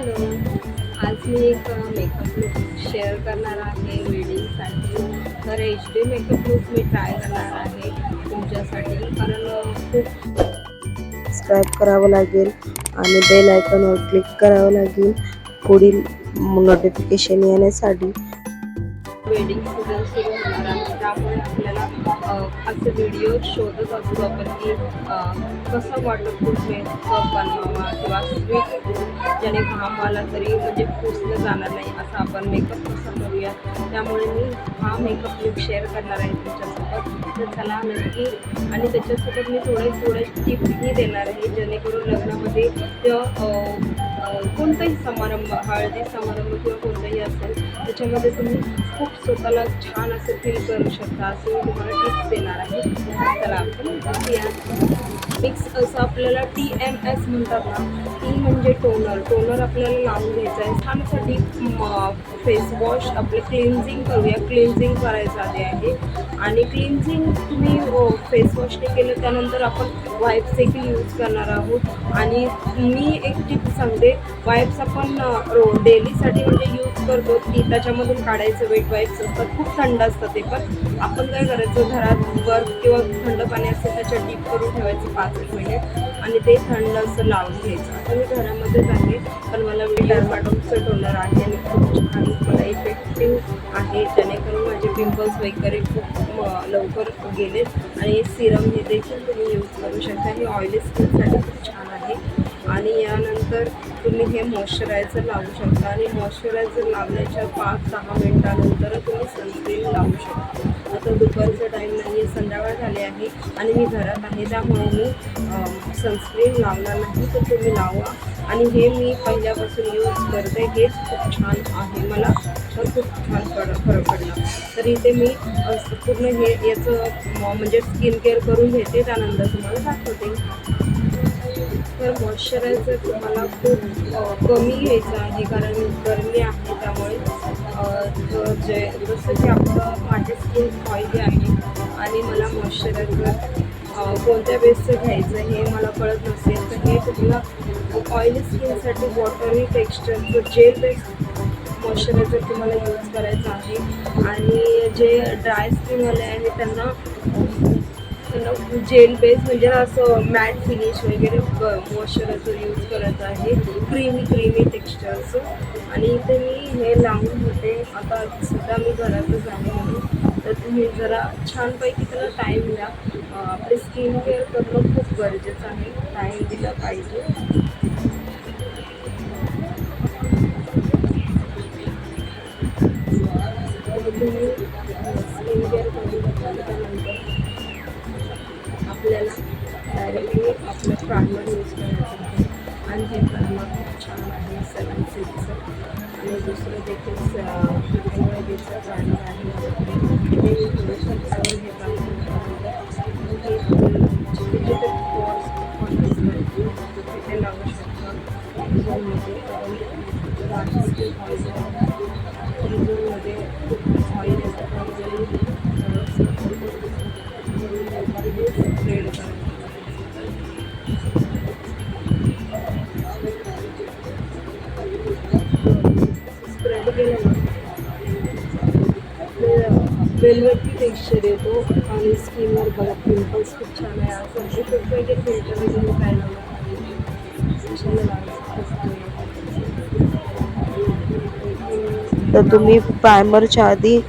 Hello आज मी एक makeup look share करणार आहे वेडिंगसाठी तर एच डी मेकअप लुक मी ट्राय करणार आहे तुमच्यासाठी. कारण खूप सबस्क्राईब करावं लागेल आणि बेल आयकॉनवर क्लिक करावं लागेल. पुढील नोटिफिकेशन येण्यासाठी. वेडिंग सुरू अ, व्हिडिओ शोधत असतो आपण की कसं वॉटरप्रूफ मेकअप बनवा किंवा स्वीट ज्याने घाम आला तरी म्हणजे पुसलं जाणार नाही असा आपण मेकअप कसा करूया. त्यामुळे मी हा मेकअप लुक शेअर करणार आहे तुमच्यासोबत. तर चला नक्की आणि त्याच्यासोबत मी थोडे थोडे टिप्सही देणार आहे जेणेकरून लग्नामध्ये कोणताही समारंभ हळदी समारंभ किंवा कोणताही असेल त्याच्यामध्ये तुम्ही खूप स्वतःला छान असं फील करू शकता असं मी तुम्हाला टिप्स देणार आहे. चला आपण मिक्स असं आपल्याला टी एम एस म्हणतात ना टी म्हणजे टोनर. टोनर आपल्याला लावून घ्यायचं आहे. छानसाठी फेस वॉश आपलं क्लिन्झिंग करूया. क्लिन्झिंग करायचं आले आहे. आणि क्लिन्झिंग तुम्ही फेस वॉशने केलं त्यानंतर आपण वाईप्स देखील यूज करणार आहोत. आणि मी एक टिप सांगते. वाईप्स आपण रो डेलीसाठी म्हणजे यूज करतो. की त्याच्यामधून काढायचं. वेट वाईप्स असतात. खूप थंड असतात ते पण. आपण काय करायचं? घरात बर्फ किंवा थंड पाणी असेल त्याच्या डीप करून ठेवायचं पाच एक मिनिट आणि ते थंड असं लावून घ्यायचं. आता मी घरामध्येच आहे पण मला मी डर्माटॉक्सचं टोनर आहे आणि खूप छान मला इफेक्टिव्ह आहे. जेणेकरून माझे पिंपल्स वगैरे खूप लवकर गेलेत. आणि सिरम हे देखील तुम्ही यूज करू शकता. हे ऑइली स्किनसाठी खूप छान आहे. आणि यानंतर तुम्ही हे मॉइश्चरायझर लावू शकता. आणि मॉइश्चरायझर लावल्याच्या पाच दहा मिनटानंतर तुम्ही सनस्क्रीन लावू शकता. आता दुपारचा टाईम नाही आहे संध्याकाळ झाले आहे आणि मी घरात आहे त्यामुळे मी सनस्क्रीन लावणार नाही तर तुम्ही लावा. आणि हे मी पहिल्यापासून यूज करते हेच खूप छान आहे मला तर खूप छान पड फरक पडला. तर इथे मी पूर्ण हे याचं म्हणजे स्किन केअर करून घेते त्यानंतर तुम्हाला दाखवते. तर मॉइश्चरायझर तुम्हाला खूप कमी घ्यायचं आहे कारण गरमी आहे जे जसं की आपलं माझी स्किन ऑइली आहे आणि मला मॉइश्चरायझर कोणत्या बेसचं घ्यायचं हे मला कळत नसेल तर हे तुम्हाला ऑइली स्किनसाठी वॉटरी टेक्स्चरचं जेल बेस मॉइश्चरायझर तुम्हाला यूज करायचं आहे. आणि जे ड्राय स्किनवाले आहे त्यांना त्यांना जेल बेस म्हणजे असं मॅट फिनिश वगैरे मॉइश्चरायझर यूज करायचं आहे. क्रीमी क्रीमी टेक्स्चरचं आणि इथे मी हे लावून होते आता सध्या मी घरातच आहे म्हणून. तर तुम्ही जरा छानपैकी त्याला टाईम द्या. आपले स्किन केअर करणं खूप गरजेचं आहे. टाईम दिला पाहिजे. तुम्ही स्किन केअर करून घेतल्यानंतर आपल्याला डायरेक्टली आपलं प्रायमर यूज करायचं. आहे आणि हे प्रायमर खूप छान आहे सेवन सिक्सचं आणि दुसरं देखील वगैरेचं प्रायमर आहे. ना वेलवेटी टेक्स्चर येतो आणि स्किनवर बघा पिंपल्स खूप छान आहे. असं म्हणजे इफेक्ट वगैरे फिल्टर वगैरे काय लावलं तर तुम्ही प्रायमरच्या आधी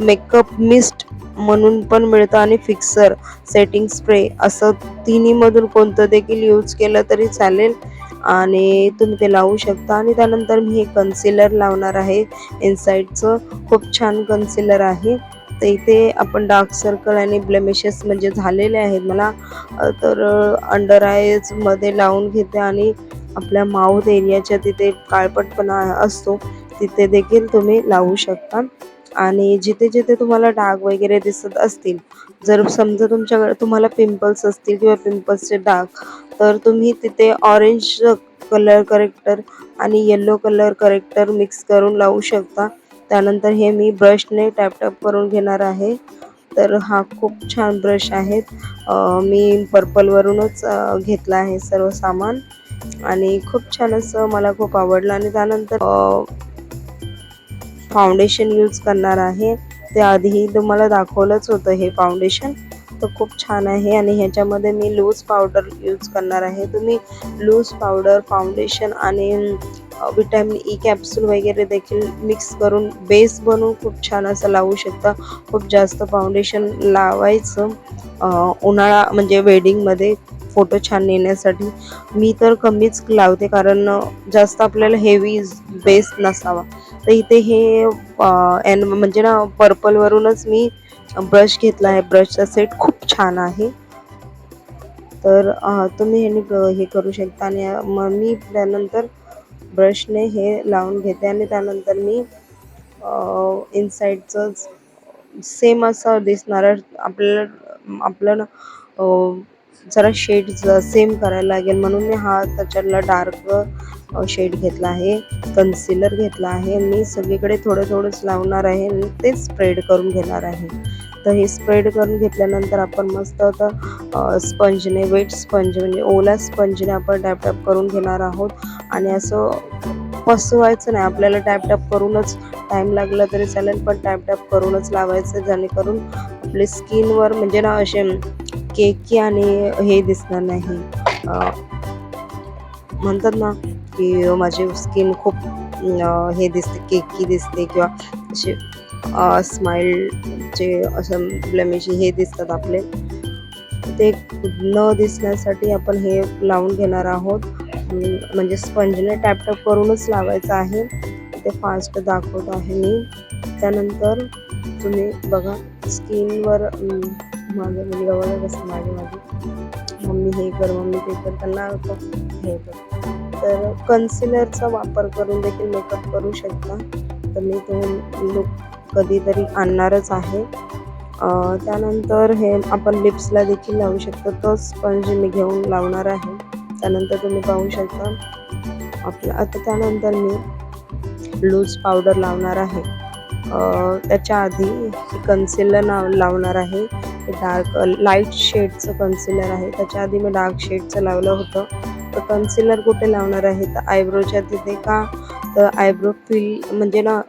मेकअप मिस्ट म्हणून पण मिळतं आणि फिक्सर सेटिंग स्प्रे असं तिन्हीमधून कोणतं देखील यूज केलं तरी चालेल. आणि तुम्ही ते लावू शकता. आणि त्यानंतर मी हे कन्सिलर लावणार आहे. इनसाईडचं खूप छान कन्सिलर आहे. तर इथे आपण डार्क सर्कल आणि ब्लेमिशेस म्हणजे झालेले आहेत मला. तर अंडर आयजमध्ये लावून घेते आणि आपल्या माउथ एरियाच्या तिथे काळपटपणा असतो. तिथे देखील तुम्ही लावू शकता. आणि जिथे जिथे तुम्हाला डाग वगैरे दिसत असतील जर समजा तुमच्याकडे तुम्हाला पिंपल्स असतील किंवा पिंपल्सचे डाग तर तुम्ही तिथे ऑरेंज कलर करेक्टर आणि येलो कलर करेक्टर मिक्स करून लावू शकता. त्यानंतर हे मी ब्रशने टॅपटॅप करून घेणार आहे. तर हा खूप छान ब्रश आहे. मी पर्पलवरूनच घेतला आहे सर्व सामान. आणि खूप छान असं मला खूप आवडलं. आणि त्यानंतर फाउंडेशन यूज करणार आहे. ते आधीही तुम्हाला दाखवलंच होतं हे फाउंडेशन तर खूप छान आहे आणि ह्याच्यामध्ये मी लूज पावडर यूज करणार आहे. तुम्ही लूज पावडर फाउंडेशन आणि विटॅमिन ई कॅप्सूल वगैरे देखील मिक्स करून बेस बनवून खूप छान असं लावू शकता. खूप जास्त फाउंडेशन लावायचं. उन्हाळा म्हणजे वेडिंगमध्ये फोटो छान येण्यासाठी मी तर कमीच लावते कारण जास्त आपल्याला हेवी बेस नसावा. तर इथे हे एन म्हणजे ना पर्पलवरूनच मी ब्रश घेतला आहे. ब्रशचा सेट खूप छान आहे. तर तुम्ही ह्याने हे करू शकता. आणि मग मी त्यानंतर ब्रशने हे लावून घेते. आणि त्यानंतर मी इनसाईडचं सेम असं दिसणार आपल्याला आपलं ना जरा शेड सेम करायला लागेल. म्हणून मी हा त्याच्यातला डार्क शेड घेतला आहे. कन्सिलर घेतला आहे. मी सगळीकडे थोडं थोडंच लावणार आहे. आणि ते स्प्रेड करून घेणार आहे. तर हे स्प्रेड करून घेतल्यानंतर आपण मस्त आता स्पंजने वेट स्पंज म्हणजे ओला स्पंजने आपण टॅप करून घेणार आहोत. आणि असं पसवायचं नाही. आपल्याला टॅपटॅप करूनच टाईम लागला तरी चालेल पण टॅपटॅप करूनच लावायचं जेणेकरून आपले स्किनवर म्हणजे ना असे केकी आणि हे दिसणार नाही. म्हणतात ना की माझी स्किन खूप हे दिसते केकी दिसते किंवा असे स्माइलचे असं ब्लेमिश हे दिसतात आपले. ते न दिसण्यासाठी आपण हे लावून घेणार आहोत. म्हणजे स्पंजने टॅपटॅप करूनच लावायचं आहे. ते फास्ट दाखवत आहे मी. त्यानंतर तुम्ही बघा स्किनवर माझं मुलगा बघा कसं मागे मागे. मम्मी हे कर मम्मी ते कर त्यांना हे कर. तर कन्सिलरचा वापर करून देखील मेकअप करू शकता. तर मी तो लुक कधीतरी आणणारच आहे. त्यानंतर हे आपण लिप्सला देखील लावू शकतो. तो स्पंज मी घेऊन लावणार आहे. त्यानंतर तुम्ही पाहू शकता. आपला आता त्यानंतर मी लूज पावडर लावणार आहे. त्याच्या आधी कन्सिलर लाव लावणार आहे. डार्क लाइट शेडचं कन्सिलर आहे. त्याच्या आधी मी डार्क शेडचं लावलं होतं. तर कन्सिलर कुठे लावणार आहे? तर आयब्रोच्या तिथे का? तर आयब्रो फील म्हणजे ना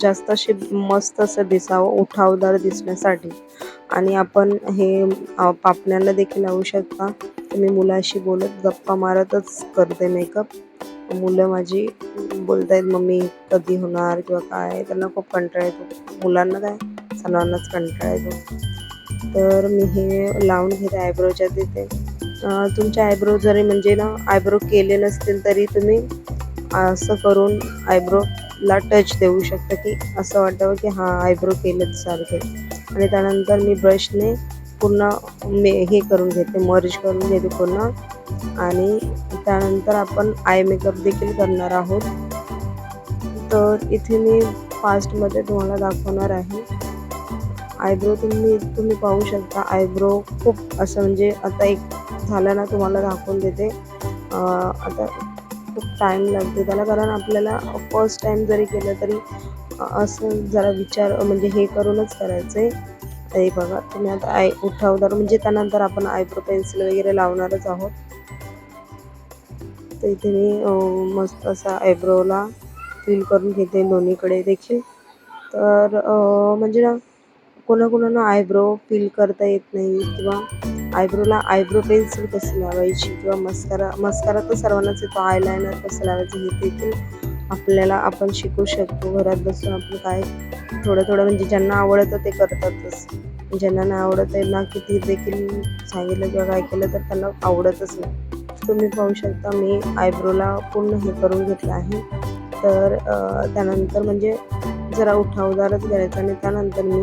जास्त असे मस्त असं दिसावं उठावदार दिसण्यासाठी. आणि आपण हे पापण्याला देखील लावू शकता. मी मुलाशी बोलत गप्पा मारतच करते मेकअप मुलं माझी बोलत आहेत मम्मी कधी होणार? किंवा काय? त्यांना खूप कंटाळा येतो. मुलांना काय? सर्वांनाच कंटाळा येतो. तर मी हे लावून घेते आयब्रोच्या तिथे. तुमचे आयब्रो जरी म्हणजे ना आयब्रो केले नसतील तरी तुम्ही असं करून आयब्रोला टच देऊ शकता की असं वाटावं की हां आयब्रो केलंच सारखे. आणि त्यानंतर मी ब्रशने पूर्ण मे हे करून घेते मर्ज करून घेते पूर्ण. आणि त्यानंतर आपण आय मेकअप देखील करणार आहोत. तर इथे मी फास्टमध्ये तुम्हाला दाखवणार आहे. आयब्रो तुम्ही तुम्ही पाहू शकता. आयब्रो खूप असं म्हणजे आता एक झालं ना तुम्हाला दाखवून देते. आता खूप टाईम लागते त्याला. कारण आपल्याला फर्स्ट टाईम जरी केलं तरी असं जरा विचार म्हणजे हे करूनच करायचं आहे हे बघा तुम्ही आता आय उठावदार म्हणजे त्यानंतर आपण आयब्रो पेन्सिल वगैरे लावणारच आहोत. तर इथे मी मस्त असा आयब्रोला फील करून घेते दोन्हीकडे देखील. तर म्हणजे ना कोणाकोणाला आयब्रो फिल करता येत नाही किंवा आयब्रोला आयब्रो पेन्सिल कशी लावायची किंवा मस्कारा मस्कारा तर सर्वांनाच येतो आयलायनर कसं लावायचं हे देखील आपल्याला आपण शिकू शकतो. घरात बसून आपण काय थोडं थोडं म्हणजे ज्यांना आवडतं ते करतातच. ज्यांना नाही आवडत आहे ना किती देखील सांगितलं किंवा काय केलं तर त्यांना आवडतच नाही. तुम्ही पाहू शकता मी आयब्रोला पूर्ण हे करून घेतलं आहे. तर त्यानंतर म्हणजे जरा उठावदारच करायचं आणि त्यानंतर मी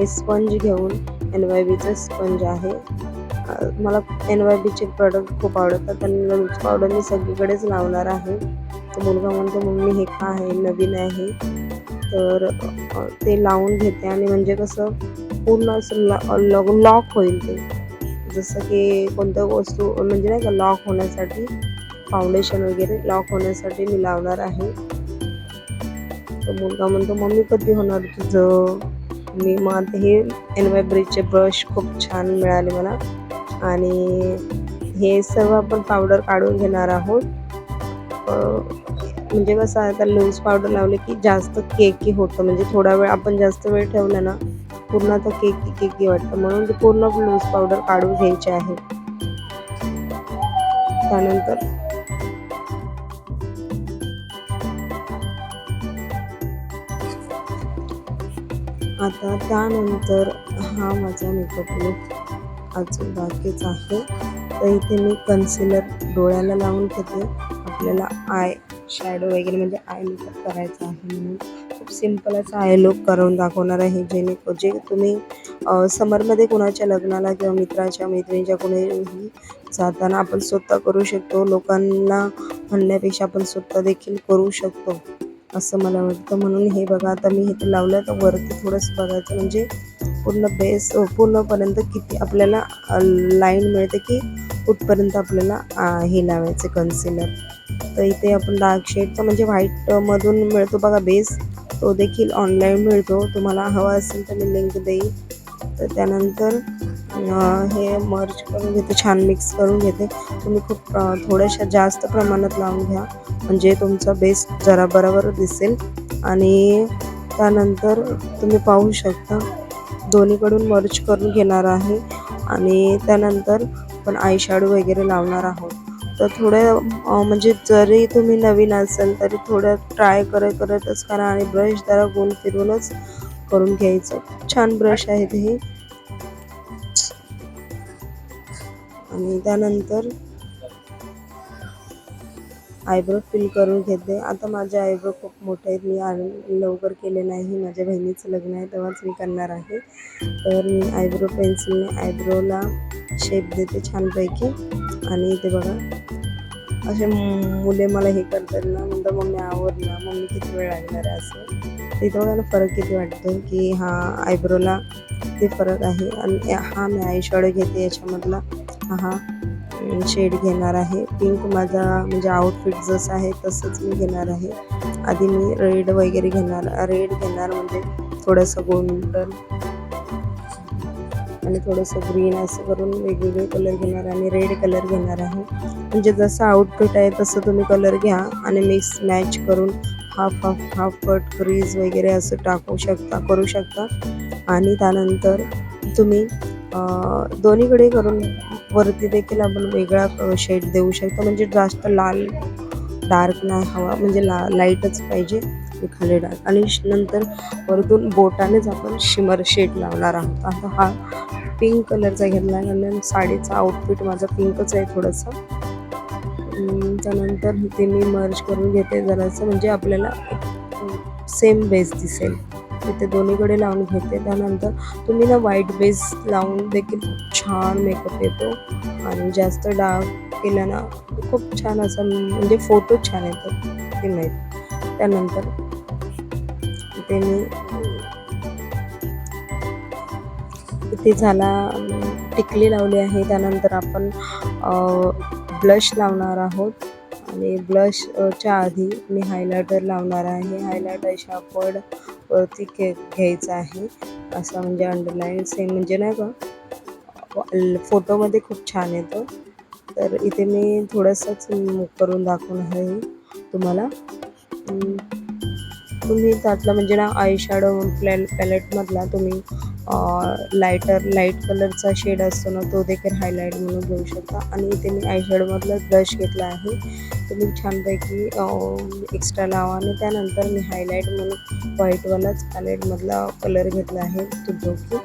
हे स्पंज घेऊन. एन वाय बीचं स्पंज आहे. मला एन वाय बीचे प्रोडक्ट खूप आवडतात. आणि लूज पावडर मी सगळीकडेच लावणार आहे. तर मुलगा म्हणतो मम्मी हे का आहे नवीन आहे. तर ते लावून घेते. आणि म्हणजे कसं पूर्ण असं लॉक होईल ते. जसं की कोणत्या वस्तू म्हणजे नाही का लॉक होण्यासाठी फाउंडेशन वगैरे लॉक होण्यासाठी मी लावणार आहे. तर मुलगा म्हणतो मम्मी कधी होणार तुझं? मी मग हे एनवायब्रिजचे ब्रश खूप छान मिळाले मला. आणि हे सर्व आपण पावडर काढून घेणार आहोत. म्हणजे कसं आता लूज पावडर लावले की जास्त केकी होतं. म्हणजे थोडा वेळ आपण जास्त वेळ ठेवला ना पूर्ण आता केकी केकी वाटतं. म्हणून ते पूर्ण लूज पावडर काढून घ्यायचे आहे. त्यानंतर आता त्यानंतर हा माझा मेकअप लुक अजून बाकीच आहे. तर इथे मी कन्सिलर डोळ्याला लावून घेते. आपल्याला आय शॅडो वगैरे म्हणजे आय मेकअप करायचा आहे म्हणून. खूप सिंपल असा आय लुक करून दाखवणार आहे जेणे जे तुम्ही समरमध्ये कोणाच्या लग्नाला किंवा मित्राच्या मैत्रिणीच्या कोणीही जाताना आपण स्वतः करू शकतो. लोकांना म्हणण्यापेक्षा आपण स्वतः देखील करू शकतो. असं मला वाटतं. म्हणून हे बघा आता मी हे लावलं तर वरती थोडंसं बघायचं म्हणजे पूर्ण बेस पूर्णपर्यंत किती आपल्याला लाईन मिळते की कुठपर्यंत आपल्याला हे लावायचं कन्सिलर तर इथे आपण डार्क शेडचा म्हणजे व्हाईटमधून मिळतो बघा बेस तो देखील ऑनलाईन मिळतो. तुम्हाला हवा असेल तर मी लिंक देईल तर त्यानंतर हे मर्ज करून घेते छान मिक्स करून घेते. तुम्ही खूप थोड्याशा जास्त प्रमाणात लावून घ्या. म्हणजे तुमचा बेस जरा बरोबर दिसेल. आणि त्यानंतर तुम्ही पाहू शकता दोन्हीकडून मर्ज करून घेणार आहे. आणि त्यानंतर पण आय वगैरे लावणार आहोत. तर थोडं म्हणजे जरी तुम्ही नवीन असाल तरी थोडं ट्राय करत करतच करा आणि ब्रश जरा गोल फिरूनच करून घ्यायचं. छान ब्रश आहेत हे. आणि त्यानंतर आयब्रो फिल करून घेते. आता माझे आयब्रो खूप मोठे आहेत. मी लवकर केले नाही. माझ्या बहिणीचं लग्न आहे. तेव्हाच मी करणार आहे. तर मी आयब्रो पेन्सिलने आयब्रोला शेप देते छानपैकी. आणि इथे बघा असे मु- मुले मला हे करतात ना म्हणतात मम्मी आवडला मम्मी किती वेळ लागणार आहे असं. तिथं मला फरक किती वाटतो की हा आयब्रोला ते फरक आहे. आणि हा मी आय शॅडो घेते याच्यामधला. हा शेड घेणार आहे. पिंक माझा म्हणजे आउटफिट जसं आहे तसंच मी घेणार आहे. आधी मी रेड वगैरे घेणार रेड घेणार म्हणजे थोडंसं गोल्डन. आणि थोडंसं ग्रीन असं करून वेगवेगळे कलर घेणार आणि रेड कलर घेणार आहे. म्हणजे जसं आउटफिट आहे तसं तुम्ही कलर घ्या आणि मिक्स मॅच करून half half half cut crease वगैरे असं टाकू शकता करू शकता. आणि त्यानंतर तुम्ही दोन्हीकडे करून वरती देखील आपण वेगळा शेड देऊ शकतो. म्हणजे जास्त लाल डार्क नाही हवा म्हणजे ला लाईटच पाहिजे. आणि खाली डार्क आणि नंतर वरतून बोटानेच आपण शिमर शेड लावणार आहोत. आता हा पिंक कलरचा घेतला आहे कारण साडीचा आउटफिट माझा पिंकच आहे थोडंसं. त्यानंतर ते मी मर्ज करून घेते जरासं. म्हणजे आपल्याला सेम बेस दिसेल. ते दोन्हीकडे लावून घेते. त्यानंतर तुम्ही ना व्हाईट बेस लावून देखील खूप छान मेकअप येतो. आणि जास्त डार्क केला ना खूप छान असं म्हणजे फोटो छान येतात. ते माहीत त्यानंतर ते मी इथे झाला टिकली लावली आहे त्यानंतर आपण ब्लश लावणार आहोत. आणि ब्लशच्या आधी मी हायलायटर लावणार आहे. हायलायटर शापड वरती घे घ्यायचं आहे. असं म्हणजे अंडरलाईन सेम म्हणजे नाही का फोटोमध्ये खूप छान येतो. तर इथे मी थोडंसंच करून दाखवणार आहे तुम्हाला. तुम्ही त्यातला म्हणजे ना आय शॅडो प्लॅ पॅलेटमधला तुम्ही लायटर लाइट कलरचा शेड असतो ना तो देखील हायलाईट म्हणून घेऊ शकता. आणि इथे मी आय शॅडोमधला ब्रश घेतला आहे. तुम्ही छानपैकी एक्स्ट्रा लावा. आणि त्यानंतर मी हायलाईट म्हणून व्हाईटवालाच पॅलेटमधला कलर घेतला आहे. तो जो की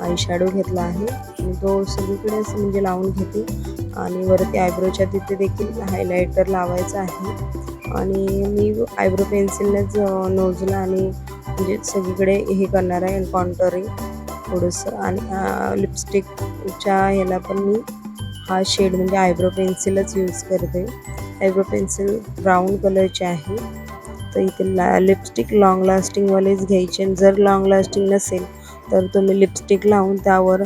आय शॅडो घेतला आहे. आणि तो सगळीकडे असं म्हणजे लावून घेते. आणि वरती आयब्रोच्या तिथे देखील हायलायटर लावायचा आहे. आणि मी आयब्रो पेन्सिलनेच नोजला आणि म्हणजे सगळीकडे हे करणार आहे कॉन्टरिंग थोडंसं. आणि लिपस्टिकच्या ह्याला पण मी हा शेड म्हणजे आयब्रो पेन्सिलच यूज करते. आयब्रो पेन्सिल ब्राऊन कलरची आहे. तर इथे ला लिपस्टिक लाँग लास्टिंगवालेच घ्यायचे आणि जर लाँग लास्टिंग नसेल तर तुम्ही लिपस्टिक लावून त्यावर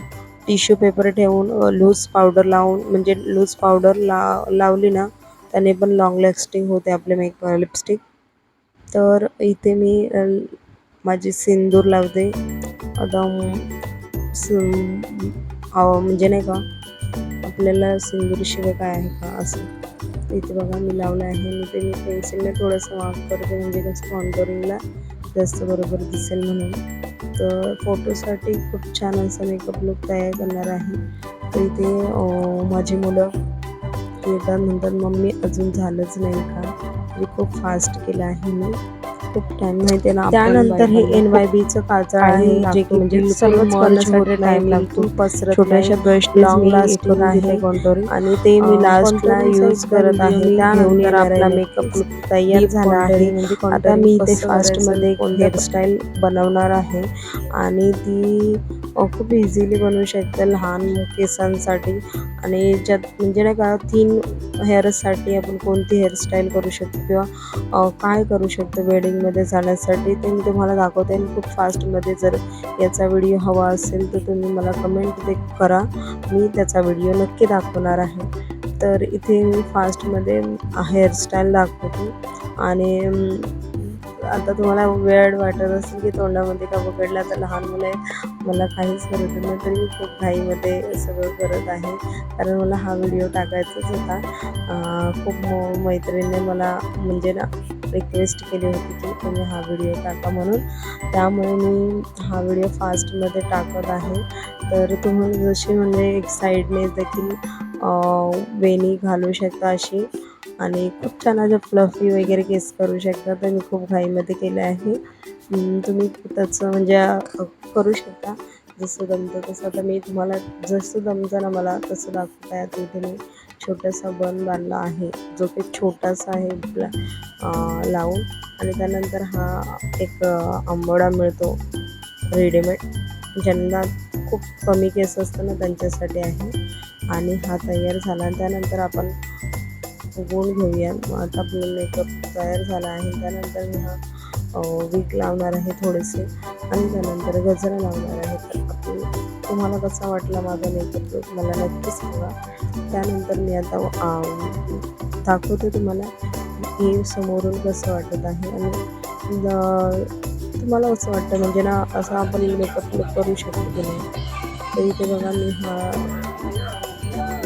टिश्यू पेपर ठेवून लूज पावडर लावून म्हणजे लूज पावडर ला लावली ना त्याने पण लाँग लास्टिंग होते आपले मेक लिपस्टिक तर इथे मी माझी सिंदूर लावते. आता म्हणजे नाही का आपल्याला सिंदूरशिवाय काय आहे का असं. इथे बघा मी लावलं आहे. मी ते मी पेन्सिलने थोडंसं वाक करते म्हणजे कसं कॉन्टोरिंगला जास्त बरोबर दिसेल म्हणून. तर फोटोसाठी खूप छान असा मेकअप लुक तयार करणार आहे. तर इथे माझी मुलं येतात म्हणतात मम्मी अजून झालंच नाही का? म्हणजे खूप फास्ट केलं आहे मी. खूप टाइम माहिती आहे ना त्यानंतर हे एन वाय बीचं काजळ आहे जे की म्हणजे सर्वच करण्यासाठी टाइम लागतो पसरत छोट्याशा ब्रश लॉंग लास्टिंग आहे आणि ते मी लास्टला यूज करत आहे त्यानंतर आपला मेकअप लुक तयार झाला आहे. म्हणजे आता मी इथे फास्टमध्ये हेअरस्टाईल बनवणार आहे आणि ती खूप इझिली बनवू शकतं लहान केसांसाठी आणि ज्यात म्हणजे नाही का थीन हेअरसाठी आपण कोणती हेअरस्टाईल करू शकतो किंवा काय करू शकतो वेडिंगमध्ये जाण्यासाठी ते मी तुम्हाला दाखवते. आणि खूप फास्टमध्ये जर याचा व्हिडिओ हवा असेल तर तुम्ही मला कमेंट ते करा. मी त्याचा व्हिडिओ नक्की दाखवणार आहे. तर इथे मी फास्टमध्ये हेअरस्टाईल दाखवते. आणि आता तुम्हाला वेळ वाटत असेल की तोंडामध्ये का पकडला तर लहान मुलं आहे मला काहीच करत नाही तरी मी खूप घाईमध्ये सगळं करत आहे. कारण मला हा व्हिडिओ टाकायचाच होता. खूप मैत्रिणीने मला म्हणजे ना रिक्वेस्ट केली होती की तुम्ही हा व्हिडिओ टाका म्हणून. त्यामुळे मी हा व्हिडिओ फास्टमध्ये टाकत आहे. तर तुम्ही जशी म्हणजे एक साईडने देखील वेणी घालू शकता अशी. आणि खूप छान असे फ्लफी वगैरे केस करू शकता. तर मी खूप घाईमध्ये केलं आहे. तुम्ही त्याचं म्हणजे करू शकता. जसं जमतं तसं. आता मी तुम्हाला जसं जमतं ना मला तसं दाखवता येतं इथे मी छोटासा बन बांधला आहे. जो की छोटासा आहे लावून. आणि त्यानंतर हा एक आंबोडा मिळतो. रेडीमेड. ज्यांना खूप कमी केस असतं ना त्यांच्यासाठी आहे. आणि हा तयार झाला. त्यानंतर आपण गुण घेऊया. मग आता आपला मेकअप तयार झाला आहे. त्यानंतर मी हा वीक लावणार आहे थोडेसे. आणि त्यानंतर गजरा लावणार आहे. तर आपण तुम्हाला कसा वाटला माझा मेकअप लुक मला नक्कीच सांगा. त्यानंतर मी आता दाखवते तुम्हाला हे समोरून कसं वाटत आहे. आणि तुम्हाला असं वाटतं म्हणजे ना असं आपण मेकअप लुक करू शकतो की नाही? तर इथे बघा मी हा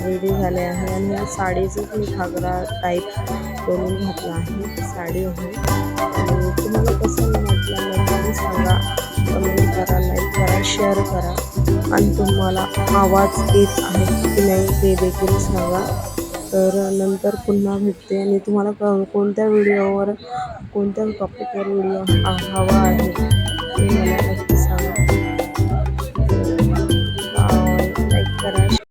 रेडी झाले आहे आणि या साडीचंच मी घागरा टाईप बनवून घातला आहे. साडी आहे. आणि तुम्हाला कसं वाटलं नंतर सांगा. कमेंट करा लाईक करा शेअर करा. आणि तुम्हाला आवाज येत आहे की नाही ते देखील सांगा. तर नंतर पुन्हा भेटते. आणि तुम्हाला क कोणत्या व्हिडिओवर कोणत्या टॉपिकवर व्हिडिओ हवा आहे ते मला